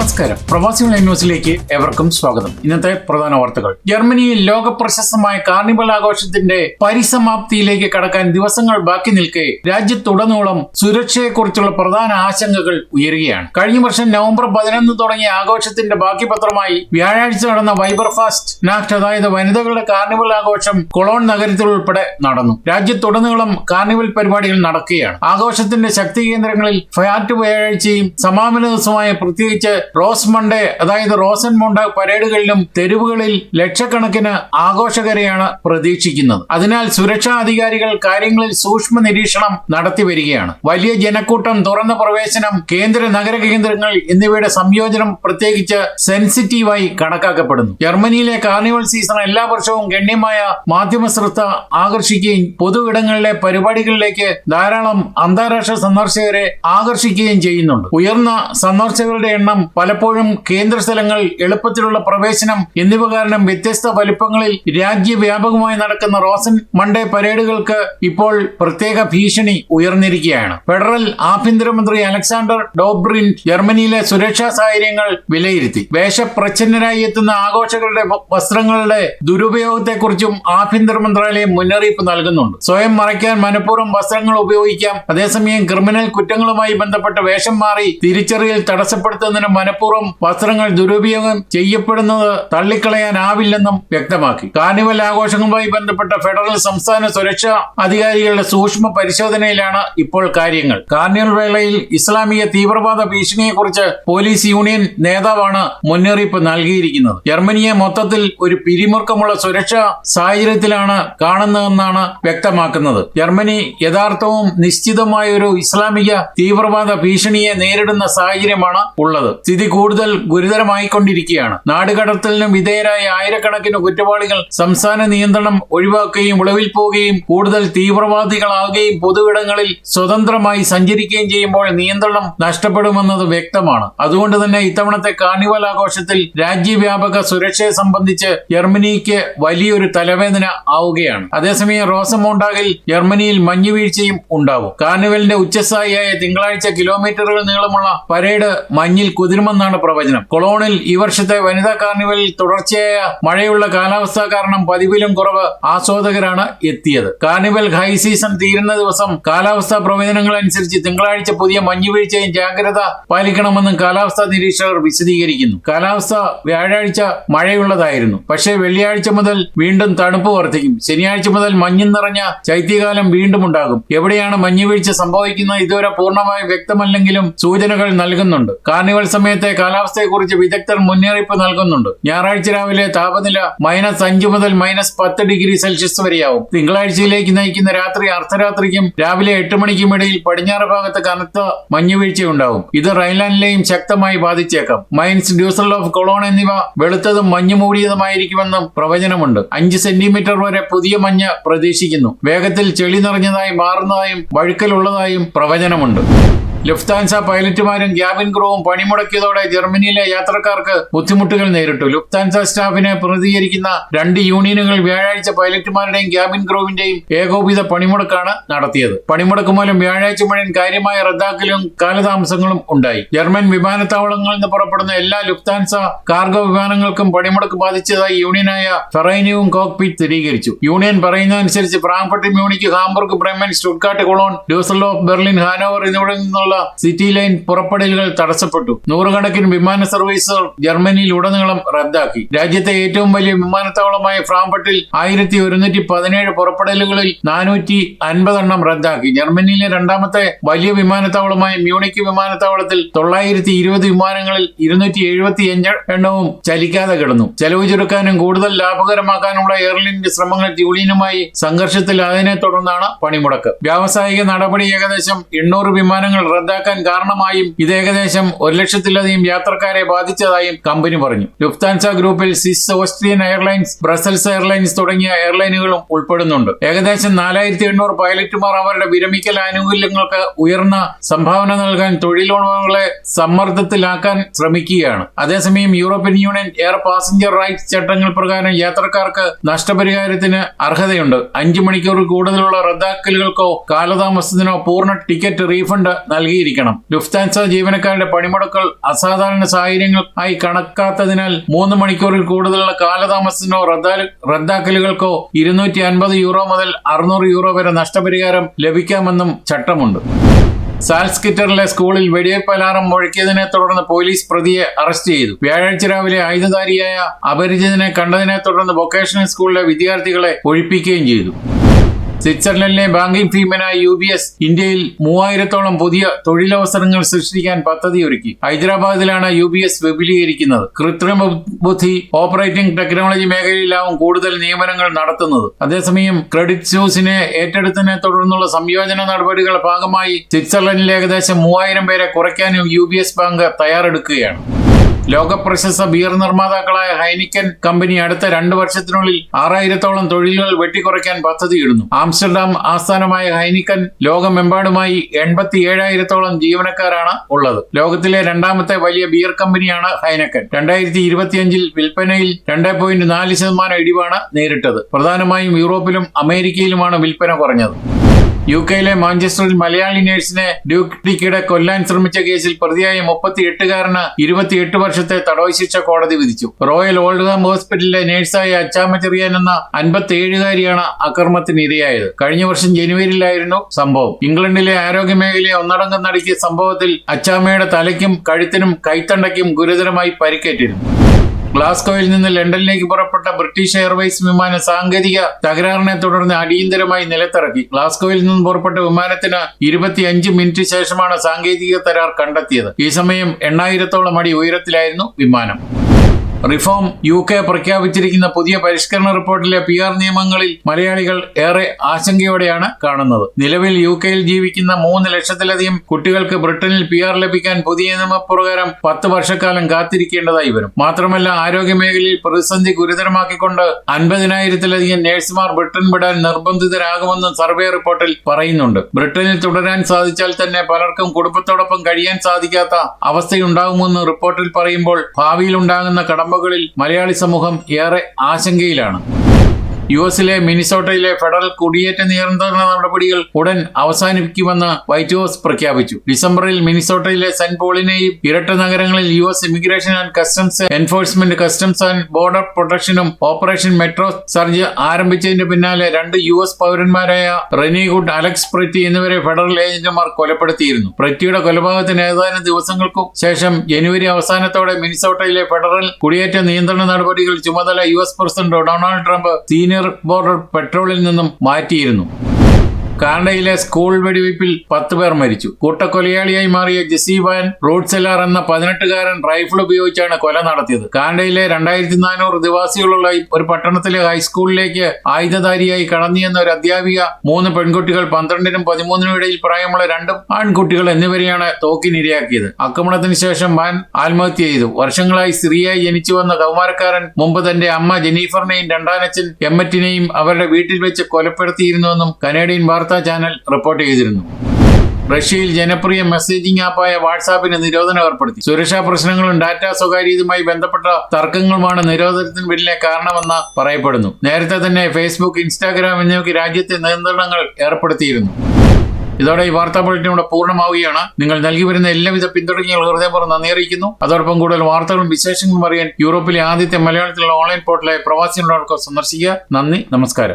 നമസ്കാരം. പ്രവാസി ഓൺലൈൻ ന്യൂസിലേക്ക് ഏവർക്കും സ്വാഗതം. ഇന്നത്തെ പ്രധാന വാർത്തകൾ. ജർമ്മനിയിൽ ലോക പ്രശസ്തമായ കാർണിവൽ ആഘോഷത്തിന്റെ പരിസമാപ്തിയിലേക്ക് കടക്കാൻ ദിവസങ്ങൾ ബാക്കി നിൽക്കെ രാജ്യത്തുടനീളം സുരക്ഷയെക്കുറിച്ചുള്ള പ്രധാന ആശങ്കകൾ ഉയരുകയാണ്. കഴിഞ്ഞ വർഷം നവംബർ പതിനൊന്ന് തുടങ്ങിയ ആഘോഷത്തിന്റെ ബാക്കി പത്രമായി വ്യാഴാഴ്ച നടന്ന വൈബർ ഫാസ്റ്റ് നാക്ട് അതായത് വനിതകളുടെ കാർണിവൽ ആഘോഷം കൊളോൺ നഗരത്തിൽ ഉൾപ്പെടെ നടന്നു. രാജ്യത്തുടനീളം കാർണിവൽ പരിപാടികൾ നടക്കുകയാണ്. ആഘോഷത്തിന്റെ ശക്തി കേന്ദ്രങ്ങളിൽ ഫയാറ്റ് വ്യാഴാഴ്ചയും സമാപന ദിവസമായ പ്രത്യേകിച്ച് റോസ് മൺഡേ അതായത് റോസൻ മൊണ്ട പരേഡുകളിലും തെരുവുകളിൽ ലക്ഷക്കണക്കിന് ആഘോഷകരെയാണ് പ്രതീക്ഷിക്കുന്നത്. അതിനാൽ സുരക്ഷാ അധികാരികൾ കാര്യങ്ങളിൽ സൂക്ഷ്മ നിരീക്ഷണം നടത്തി വരികയാണ്. വലിയ ജനക്കൂട്ടം തുറന്ന പ്രവേശനം കേന്ദ്ര നഗര കേന്ദ്രങ്ങൾ എന്നിവയുടെ സംയോജനം പ്രത്യേകിച്ച് സെൻസിറ്റീവായി കണക്കാക്കപ്പെടുന്നു. ജർമ്മനിയിലെ കാർണിവൽ സീസൺ എല്ലാ വർഷവും ഗണ്യമായ മാധ്യമ ശ്രദ്ധ ആകർഷിക്കുകയും പൊതു ഇടങ്ങളിലെ പരിപാടികളിലേക്ക് ധാരാളം അന്താരാഷ്ട്ര സന്ദർശകരെ ആകർഷിക്കുകയും ചെയ്യുന്നുണ്ട്. ഉയർന്ന സന്ദർശകരുടെ എണ്ണം പലപ്പോഴും കേന്ദ്ര സ്ഥലങ്ങൾ എളുപ്പത്തിലുള്ള പ്രവേശനം എന്നിവ കാരണം വ്യത്യസ്ത വലിപ്പങ്ങളിൽ രാജ്യവ്യാപകമായി നടക്കുന്ന റോസൻ മൺഡേ പരേഡുകൾക്ക് ഇപ്പോൾ പ്രത്യേക ഭീഷണി ഉയർന്നിരിക്കുകയാണ്. ഫെഡറൽ ആഭ്യന്തരമന്ത്രി അലക്സാണ്ടർ ഡോബ്രിൻ ജർമ്മനിയിലെ സുരക്ഷാ സാഹചര്യങ്ങൾ വിലയിരുത്തി. വേഷപ്രച്ഛന്നരായി എത്തുന്ന ആഘോഷങ്ങളുടെ വസ്ത്രങ്ങളുടെ ദുരുപയോഗത്തെക്കുറിച്ചും ആഭ്യന്തര മന്ത്രാലയം മുന്നറിയിപ്പ് നൽകുന്നുണ്ട്. സ്വയം മറയ്ക്കാൻ മനഃപൂർവം വസ്ത്രങ്ങൾ ഉപയോഗിക്കാം. അതേസമയം ക്രിമിനൽ കുറ്റങ്ങളുമായി ബന്ധപ്പെട്ട വേഷം മാറി തിരിച്ചറിയൽ തടസ്സപ്പെടുത്തുന്നതിന് മനഃപൂർവം വസ്ത്രങ്ങൾ ദുരുപയോഗം ചെയ്യപ്പെടുന്നത് തള്ളിക്കളയാനാവില്ലെന്നും വ്യക്തമാക്കി. കാർണിവൽ ആഘോഷങ്ങളുമായി ബന്ധപ്പെട്ട ഫെഡറൽ സംസ്ഥാന സുരക്ഷാ അധികാരികളുടെ സൂക്ഷ്മ പരിശോധനയിലാണ് ഇപ്പോൾ കാര്യങ്ങൾ. കാർണിവൽ വേളയിൽ ഇസ്ലാമിക തീവ്രവാദ ഭീഷണിയെക്കുറിച്ച് പോലീസ് യൂണിയൻ നേതാവാണ് മുന്നറിയിപ്പ് നൽകിയിരിക്കുന്നത്. ജർമ്മനിയെ മൊത്തത്തിൽ ഒരു പിരിമുറുക്കമുള്ള സുരക്ഷാ സാഹചര്യത്തിലാണ് കാണുന്നതെന്നാണ് വ്യക്തമാക്കുന്നത്. ജർമ്മനി യഥാർത്ഥവും നിശ്ചിതമായ ഒരു ഇസ്ലാമിക തീവ്രവാദ ഭീഷണിയെ നേരിടുന്ന സാഹചര്യമാണ് ഉള്ളത്. സ്ഥിതി കൂടുതൽ ഗുരുതരമായിക്കൊണ്ടിരിക്കുകയാണ്. നാടുകടത്തലിന് വിധേയരായ ആയിരക്കണക്കിന് കുറ്റവാളികൾ സംസ്ഥാന നിയന്ത്രണം ഒഴിവാക്കുകയും ഒളിവിൽ പോവുകയും കൂടുതൽ തീവ്രവാദികളാവുകയും പൊതുവിടങ്ങളിൽ സ്വതന്ത്രമായി സഞ്ചരിക്കുകയും ചെയ്യുമ്പോൾ നിയന്ത്രണം നഷ്ടപ്പെടുമെന്നത് വ്യക്തമാണ്. അതുകൊണ്ട് തന്നെ ഇത്തവണത്തെ കാർണിവൽ ആഘോഷത്തിൽ രാജ്യവ്യാപക സുരക്ഷയെ സംബന്ധിച്ച് ജർമ്മനിക്ക് വലിയൊരു തലവേദന ആവുകയാണ്. അതേസമയം റോസമോണ്ടാകിൽ ജർമ്മനിയിൽ മഞ്ഞുവീഴ്ചയും ഉണ്ടാവും. കാർണിവലിന്റെ ഉച്ചസ്ഥായിയായ തിങ്കളാഴ്ച കിലോമീറ്ററുകൾ നീളമുള്ള പരേഡ് മഞ്ഞിൽ കുതിരുമെന്നാണ് പ്രവചനം. കൊളോണിൽ ഈ വർഷത്തെ വനിതാ കാർണിവലിൽ തുടർച്ചയായ മഴയുള്ള കാലാവസ്ഥ കാരണം പതിവിലും കുറവ് ആസ്വാദകരാണ് എത്തിയത്. കാർണിവൽ ഹൈ സീസൺ തീരുന്ന ദിവസം കാലാവസ്ഥാ പ്രവചനങ്ങൾ അനുസരിച്ച് തിങ്കളാഴ്ച പുതിയ മഞ്ഞുവീഴ്ചയും ജാഗ്രത പാലിക്കണമെന്നും കാലാവസ്ഥാ നിരീക്ഷകർ വിശദീകരിക്കുന്നു. കാലാവസ്ഥ വ്യാഴാഴ്ച മഴയുള്ളതായിരുന്നു. പക്ഷേ വെള്ളിയാഴ്ച മുതൽ വീണ്ടും തണുപ്പ് വർദ്ധിക്കും. ശനിയാഴ്ച മുതൽ മഞ്ഞും നിറഞ്ഞ ശൈത്യകാലം വീണ്ടും ഉണ്ടാകും. എവിടെയാണ് മഞ്ഞുവീഴ്ച സംഭവിക്കുന്നത്? ഇതുവരെ പൂർണമായും വ്യക്തമല്ലെങ്കിലും സൂചനകൾ നൽകുന്നുണ്ട്. കാർണിവൽ സമയത്തെ കാലാവസ്ഥയെക്കുറിച്ച് വിദഗ്ധർ മുന്നറിയിപ്പ് നൽകുന്നുണ്ട്. ഞായറാഴ്ച രാവിലെ താപനില മൈനസ് അഞ്ച് മുതൽ മൈനസ് പത്ത് ഡിഗ്രി സെൽഷ്യസ് വരെയാവും. തിങ്കളാഴ്ചയിലേക്ക് നയിക്കുന്ന രാത്രി അർദ്ധരാത്രിക്കും രാവിലെ എട്ട് മണിക്കും ഇടയിൽ പടിഞ്ഞാറ് ഭാഗത്ത് കനത്ത മഞ്ഞുവീഴ്ചയുണ്ടാവും. ഇത് റൈൻലാൻഡിലെയും ശക്തമായി ബാധിച്ചേക്കാം. മൈൻസ് ഡ്യൂസൽ ഓഫ് കൊളോൺ എന്നിവ വെളുത്തതും മഞ്ഞു മൂടിയതുമായിരിക്കുമെന്നും പ്രവചനമുണ്ട്. അഞ്ച് സെന്റിമീറ്റർ വരെ പുതിയ മഞ്ഞ് പ്രതീക്ഷിക്കുന്നു. വേഗത്തിൽ ചെളി നിറഞ്ഞതായി മാറുന്നതായും വഴുക്കലുള്ളതായും പ്രവചനമുണ്ട്. ലുഫ്താൻസ പൈലറ്റുമാരും ക്യാബിൻ ക്രൂവും പണിമുടക്കിയതോടെ ജർമ്മനിയിലെ യാത്രക്കാർക്ക് ബുദ്ധിമുട്ടുകൾ നേരിട്ടു. ലുഫ്താൻസ സ്റ്റാഫിനെ പ്രതികരിക്കുന്ന രണ്ട് യൂണിയനുകൾ വ്യാഴാഴ്ച പൈലറ്റുമാരുടെയും ക്യാബിൻ ക്രൂവിന്റെയും ഏകോപിത പണിമുടക്കാണ് നടത്തിയത്. പണിമുടക്ക് മൂലം വ്യാഴാഴ്ച മുഴുവൻ കാര്യമായ റദ്ദാക്കലും കാലതാമസങ്ങളും ഉണ്ടായി. ജർമ്മൻ വിമാനത്താവളങ്ങളിൽ നിന്ന് പുറപ്പെടുന്ന എല്ലാ ലുഫ്താൻസ കാർഗോ വിമാനങ്ങൾക്കും പണിമുടക്ക് ബാധിച്ചതായി യൂണിയനായ ഫെറൈനിയും കോക്പിറ്റ് സ്ഥിരീകരിച്ചു. യൂണിയൻ പറയുന്നതനുസരിച്ച് Frankfurt Munich Hamburg Bremen Stuttgart Cologne Dusseldorf Berlin Hanover എന്നിവിടങ്ങളിൽ നിന്നുള്ള സിറ്റി ലൈൻ പുറപ്പെടലുകൾ തടസ്സപ്പെട്ടു. നൂറുകണക്കിന് വിമാന സർവീസുകൾ ജർമ്മനിയിൽ ഉടനീളം റദ്ദാക്കി. രാജ്യത്തെ ഏറ്റവും വലിയ വിമാനത്താവളമായ ഫ്രാങ്ക്ഫർട്ടിൽ ആയിരത്തി ഒരുന്നൂറ്റി പതിനേഴ് പുറപ്പെടലുകളിൽ നാനൂറ്റി അൻപതെണ്ണം റദ്ദാക്കി. ജർമ്മനിയിലെ രണ്ടാമത്തെ വലിയ വിമാനത്താവളമായ മ്യൂണിക് വിമാനത്താവളത്തിൽ തൊള്ളായിരത്തി ഇരുപത് വിമാനങ്ങളിൽ ഇരുന്നൂറ്റി എഴുപത്തി അഞ്ച് എണ്ണവും ചലിക്കാതെ കിടന്നു. ചെലവ് ചുരുക്കാനും കൂടുതൽ ലാഭകരമാക്കാനുള്ള എയർലൈനിന്റെ ശ്രമങ്ങൾ യൂണിയനുമായി സംഘർഷത്തിൽ അതിനെ തുടർന്നാണ് പണിമുടക്ക്. വ്യാവസായിക നടപടി ഏകദേശം എണ്ണൂറ് വിമാനങ്ങൾ റദ്ദാക്കാൻ കാരണമായും ഇത് ഏകദേശം ഒരു ലക്ഷത്തിലധികം യാത്രക്കാരെ ബാധിച്ചതായും കമ്പനി പറഞ്ഞു. ലുഫ്താൻസ ഗ്രൂപ്പിൽ Swiss Austrian airlines Brussels airlines തുടങ്ങിയ എയർലൈനുകളും ഉൾപ്പെടുന്നുണ്ട്. ഏകദേശം നാലായിരത്തി എണ്ണൂറ് പൈലറ്റുമാർ അവരുടെ വിരമിക്കൽ ആനുകൂല്യങ്ങൾക്ക് ഉയർന്ന സംഭാവന നൽകാൻ തൊഴിലുടമകളെ സമ്മർദ്ദത്തിലാക്കാൻ ശ്രമിക്കുകയാണ്. അതേസമയം European Union air passenger rights ചട്ടങ്ങൾ പ്രകാരം യാത്രക്കാർക്ക് നഷ്ടപരിഹാരത്തിന് അർഹതയുണ്ട്. അഞ്ചു മണിക്കൂർ കൂടുതലുള്ള റദ്ദാക്കലുകൾക്കോ കാലതാമസത്തിനോ പൂർണ ടിക്കറ്റ് റീഫണ്ട് നൽകി നൽകിയിരിക്കണം ലുഫ്താൻസ ജീവനക്കാരുടെ പണിമുടക്കൾ അസാധാരണ സാഹചര്യങ്ങൾ ആയി കണക്കാത്തതിനാൽ മൂന്ന് മണിക്കൂറിൽ കൂടുതലുള്ള കാലതാമസത്തിനോ റദ്ദാ- റദ്ദാക്കലുകൾക്കോ ഇരുന്നൂറ്റി അൻപത് യൂറോ മുതൽ അറുന്നൂറ് യൂറോ വരെ നഷ്ടപരിഹാരം ലഭിക്കാമെന്നും ചട്ടമുണ്ട്. സാൽസ്കിറ്ററിലെ സ്കൂളിൽ വെടിവയ്പ് അലാറം മുഴക്കിയതിനെ തുടർന്ന് പോലീസ് പ്രതിയെ അറസ്റ്റ് ചെയ്തു. വ്യാഴാഴ്ച രാവിലെ ആയുധധാരിയായ അപരിചിതനെ കണ്ടതിനെ തുടർന്ന് വൊക്കേഷണൽ സ്കൂളിലെ വിദ്യാർത്ഥികളെ ഒഴിപ്പിക്കുകയും ചെയ്തു. സ്വിറ്റ്സർലൻഡിലെ ബാങ്കിംഗ് ഭീമനായ യു ബി എസ് ഇന്ത്യയിൽ മൂവായിരത്തോളം പുതിയ തൊഴിലവസരങ്ങൾ സൃഷ്ടിക്കാൻ പദ്ധതിയൊരുക്കി. ഹൈദരാബാദിലാണ് യു ബി എസ് വിപുലീകരിക്കുന്നത്. കൃത്രിമ ബുദ്ധി ഓപ്പറേറ്റിംഗ് ടെക്നോളജി മേഖലയിലാവും കൂടുതൽ നിയമനങ്ങൾ നടത്തുന്നത്. അതേസമയം ക്രെഡിറ്റ് സ്യൂസിനെ ഏറ്റെടുത്തതിനെ തുടർന്നുള്ള സംയോജന നടപടികളുടെ ഭാഗമായി സ്വിറ്റ്സർലൻഡിൽ ഏകദേശം മൂവായിരം പേരെ കുറയ്ക്കാനും യു ബി എസ് ബാങ്ക് തയ്യാറെടുക്കുകയാണ്. ലോകപ്രശസ്ത ബിയർ നിർമ്മാതാക്കളായ ഹൈനിക്കൻ കമ്പനി അടുത്ത രണ്ട് വർഷത്തിനുള്ളിൽ ആറായിരത്തോളം തൊഴിലുകൾ വെട്ടിക്കുറയ്ക്കാൻ പദ്ധതിയിടുന്നു. ആംസ്റ്റർഡാം ആസ്ഥാനമായ ഹൈനിക്കൻ ലോകമെമ്പാടുമായി എൺപത്തി ഏഴായിരത്തോളം ജീവനക്കാരാണ് ഉള്ളത്. ലോകത്തിലെ രണ്ടാമത്തെ വലിയ ബിയർ കമ്പനിയാണ് ഹൈനക്കൻ. രണ്ടായിരത്തി ഇരുപത്തിയഞ്ചിൽ വിൽപ്പനയിൽ രണ്ട് പോയിന്റ് നാല് ശതമാനം ഇടിവാണ് നേരിട്ടത്. പ്രധാനമായും യൂറോപ്പിലും അമേരിക്കയിലുമാണ് വിൽപ്പന കുറഞ്ഞത്. യു കെയിലെ മാഞ്ചസ്റ്ററിൽ മലയാളി നഴ്സിനെ ഡ്യൂട്ടിക്കിടെ കൊല്ലാൻ ശ്രമിച്ച കേസിൽ പ്രതിയായ മുപ്പത്തി എട്ടുകാരന് ഇരുപത്തിയെട്ട് വർഷത്തെ തടവ് ശിക്ഷ കോടതി വിധിച്ചു. റോയൽ ഓൾഡ്ഹാം ഹോസ്പിറ്റലിലെ നഴ്സായ അച്ചാമ്മ ചെറിയാൻ എന്ന അൻപത്തി ഏഴുകാരിയാണ് അക്രമത്തിന് ഇരയായത് കഴിഞ്ഞ വർഷം ജനുവരിയിലായിരുന്നു സംഭവം. ഇംഗ്ലണ്ടിലെ ആരോഗ്യ മേഖലയെ ഒന്നടങ്കം നടക്കിയ സംഭവത്തിൽ അച്ചാമ്മയുടെ തലയ്ക്കും കഴുത്തിനും കൈത്തണ്ടയ്ക്കും ഗുരുതരമായി പരിക്കേറ്റിരുന്നു. ഗ്ലാസ്കോയിൽ നിന്ന് ലണ്ടനിലേക്ക് പുറപ്പെട്ട ബ്രിട്ടീഷ് എയർവേസ് വിമാനം സാങ്കേതിക തകരാറിനെ തുടർന്ന് അടിയന്തരമായി നിലത്തിറക്കി. ഗ്ലാസ്കോയിൽ നിന്ന് പുറപ്പെട്ട വിമാനത്തിന് ഇരുപത്തിയഞ്ച് മിനിറ്റ് ശേഷമാണ് സാങ്കേതിക തകരാർ കണ്ടെത്തിയത്. ഈ സമയം എണ്ണായിരത്തോളം അടി ഉയരത്തിലായിരുന്നു വിമാനം. റിഫോം യു കെ പ്രഖ്യാപിച്ചിരിക്കുന്ന പുതിയ പരിഷ്കരണ റിപ്പോർട്ടിലെ പി ആർ നിയമങ്ങളിൽ മലയാളികൾ ഏറെ ആശങ്കയോടെയാണ് കാണുന്നത്. നിലവിൽ യു കെയിൽ ജീവിക്കുന്ന മൂന്ന് ലക്ഷത്തിലധികം കുട്ടികൾക്ക് ബ്രിട്ടനിൽ പി ആർ ലഭിക്കാൻ പുതിയ നിയമപ്രകാരം പത്ത് വർഷക്കാലം കാത്തിരിക്കേണ്ടതായി വരും. മാത്രമല്ല ആരോഗ്യ മേഖലയിൽ പ്രതിസന്ധി ഗുരുതരമാക്കിക്കൊണ്ട് അൻപതിനായിരത്തിലധികം നഴ്സുമാർ ബ്രിട്ടൻ വിടാൻ നിർബന്ധിതരാകുമെന്നും സർവേ റിപ്പോർട്ടിൽ പറയുന്നുണ്ട്. ബ്രിട്ടനിൽ തുടരാൻ സാധിച്ചാൽ തന്നെ പലർക്കും കുടുംബത്തോടൊപ്പം കഴിയാൻ സാധിക്കാത്ത അവസ്ഥയുണ്ടാകുമെന്ന് റിപ്പോർട്ടിൽ പറയുമ്പോൾ ഭാവിയിൽ ഉണ്ടാകുന്ന കടമ്പകളിൽ മലയാളി സമൂഹം ഏറെ ആശങ്കയിലാണ്. യു എസിലെ മിനിസോട്ടയിലെ ഫെഡറൽ കുടിയേറ്റ നിയന്ത്രണ നടപടികൾ ഉടൻ അവസാനിപ്പിക്കുമെന്ന് വൈറ്റ് ഹൌസ് പ്രഖ്യാപിച്ചു. ഡിസംബറിൽ മിനിസോട്ടയിലെ സെന്റ് പോളിനെയും ഇരട്ട നഗരങ്ങളിൽ U S immigration and customs enforcement customs and border പ്രൊട്ടക്ഷനും operation metro surge ആരംഭിച്ചതിന്റെ പിന്നാലെ രണ്ട് യു എസ് പൗരന്മാരായ റെനി ഗുഡ് അലക്സ് പ്രറ്റി എന്നിവരെ ഫെഡറൽ ഏജന്റുമാർ കൊലപ്പെടുത്തിയിരുന്നു. പ്രറ്റിയുടെ കൊലപാതകത്തിന് ഏതാനും ദിവസങ്ങൾക്കും ശേഷം ജനുവരി അവസാനത്തോടെ മിനിസോട്ടയിലെ ഫെഡറൽ കുടിയേറ്റ നിയന്ത്രണ നടപടികൾ ചുമതല U S president Donald Trump senior border പെട്രോളിൽ നിന്നും മാറ്റിയിരുന്നു. കാനഡയിലെ സ്കൂൾ വെടിവയ്പിൽ പത്ത് പേർ മരിച്ചു. കൂട്ടക്കൊലയാളിയായി മാറിയ ജെസി വാൻ റോഡ് സെല്ലാർ എന്ന പതിനെട്ടുകാരൻ റൈഫിൾ ഉപയോഗിച്ചാണ് കൊല നടത്തിയത്. കാനഡയിലെ രണ്ടായിരത്തി നാനൂറ് നിവാസികളുള്ള ഒരു പട്ടണത്തിലെ ഹൈസ്കൂളിലേക്ക് ആയുധധാരിയായി കടന്നിയെന്ന ഒരു അധ്യാപിക മൂന്ന് പെൺകുട്ടികൾ പന്ത്രണ്ടിനും പതിമൂന്നിനും ഇടയിൽ പ്രായമുള്ള രണ്ട് ആൺകുട്ടികൾ എന്നിവരെയാണ് തോക്കിനിരയാക്കിയത്. ആക്രമണത്തിന് ശേഷം വാൻ ആത്മഹത്യ ചെയ്തു. വർഷങ്ങളായി സ്ത്രീയായി ജനിച്ചു വന്ന കൗമാരക്കാരൻ മുമ്പ് തന്റെ അമ്മ ജെനീഫറിനെയും രണ്ടാനച്ഛൻ എമ്മറ്റിനെയും അവരുടെ വീട്ടിൽ വെച്ച് കൊലപ്പെടുത്തിയിരുന്നുവെന്നും കനേഡിയൻ വാർത്താ ചാനൽ റിപ്പോർട്ട് ചെയ്തിരുന്നു. റഷ്യയിൽ ജനപ്രിയ മെസ്സേജിംഗ് ആപ്പായ വാട്സാപ്പിന് നിരോധനം ഏർപ്പെടുത്തി. സുരക്ഷാ പ്രശ്നങ്ങളും ഡാറ്റ സ്വകാര്യതയുമായി ബന്ധപ്പെട്ട തർക്കങ്ങളുമാണ് നിരോധനത്തിന് പിന്നിലെ കാരണമെന്ന് പറയപ്പെടുന്നു. നേരത്തെ തന്നെ ഫേസ്ബുക്ക് ഇൻസ്റ്റാഗ്രാം എന്നിവയ്ക്ക് രാജ്യത്തെ നിയന്ത്രണങ്ങൾ ഏർപ്പെടുത്തിയിരുന്നു. ഇതോടെ ഈ വാർത്താ ബുള്ളറ്റിൻ ഇവിടെ പൂർണമാവുകയാണ്. നിങ്ങൾ നൽകി വരുന്ന എല്ലാവിധ പിന്തുണയ്ക്കും ഹൃദയപൂർവം നന്ദി അറിയിക്കുന്നു. അതോടൊപ്പം കൂടുതൽ വാർത്തകളും വിശേഷങ്ങളും അറിയാൻ യൂറോപ്പിലെ ആദ്യത്തെ മലയാളത്തിലുള്ള ഓൺലൈൻ പോർട്ടലായ പ്രവാസികളോടൊപ്പം സന്ദർശിക്കുക. നന്ദി നമസ്കാരം.